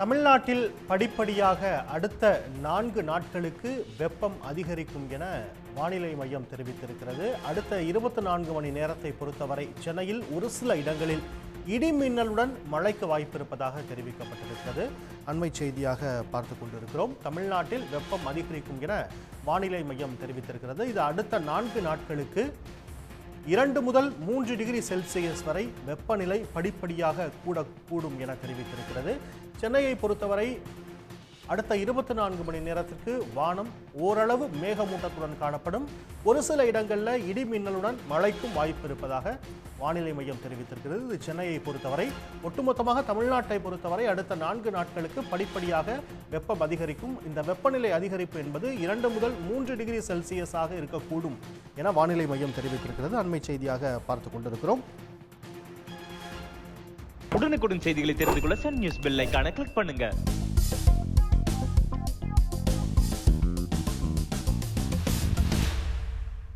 தமிழ்நாட்டில் படிப்படியாக அடுத்த நான்கு நாட்களுக்கு வெப்பம் அதிகரிக்கும் என வானிலை மையம் தெரிவித்திருக்கிறது. அடுத்த இருபத்தி நான்கு மணி நேரத்தை பொறுத்தவரை சென்னையில் ஒரு சில இடங்களில் இடி மின்னலுடன் மழைக்கு வாய்ப்பிருப்பதாக தெரிவிக்கப்பட்டிருக்கிறது. அண்மை செய்தியாக பார்த்து கொண்டிருக்கிறோம். தமிழ்நாட்டில் வெப்பம் அதிகரிக்கும் என வானிலை மையம் தெரிவித்திருக்கிறது. இது அடுத்த நான்கு நாட்களுக்கு இரண்டு முதல் மூன்று டிகிரி செல்சியஸ் வரை வெப்பநிலை படிப்படியாக கூடக்கூடும் என தெரிவித்திருக்கிறது. சென்னையை பொறுத்தவரை அடுத்த இருபத்தி நான்கு மணி நேரத்திற்கு வானம் ஓரளவு மேகமூட்டத்துடன் காணப்படும். ஒரு சில இடங்களில் இடி மின்னலுடன் மழைக்கும் வாய்ப்பு இருப்பதாக வானிலை மையம் தெரிவித்திருக்கிறது. இது சென்னையை பொறுத்தவரை ஒட்டுமொத்தமாக தமிழ்நாட்டை பொறுத்தவரை அடுத்த நான்கு நாட்களுக்கு படிப்படியாக வெப்பம் அதிகரிக்கும். இந்த வெப்பநிலை அதிகரிப்பு என்பது இரண்டு முதல் மூன்று டிகிரி செல்சியஸாக இருக்கக்கூடும் என வானிலை மையம் தெரிவித்திருக்கிறது. அண்மை செய்தியாக பார்த்து கொண்டிருக்கிறோம். உடனுக்குடன் செய்திகளை தெரிந்து கொள்ள சன் நியூஸ் பெல் ஐகானை கிளிக் பண்ணுங்க.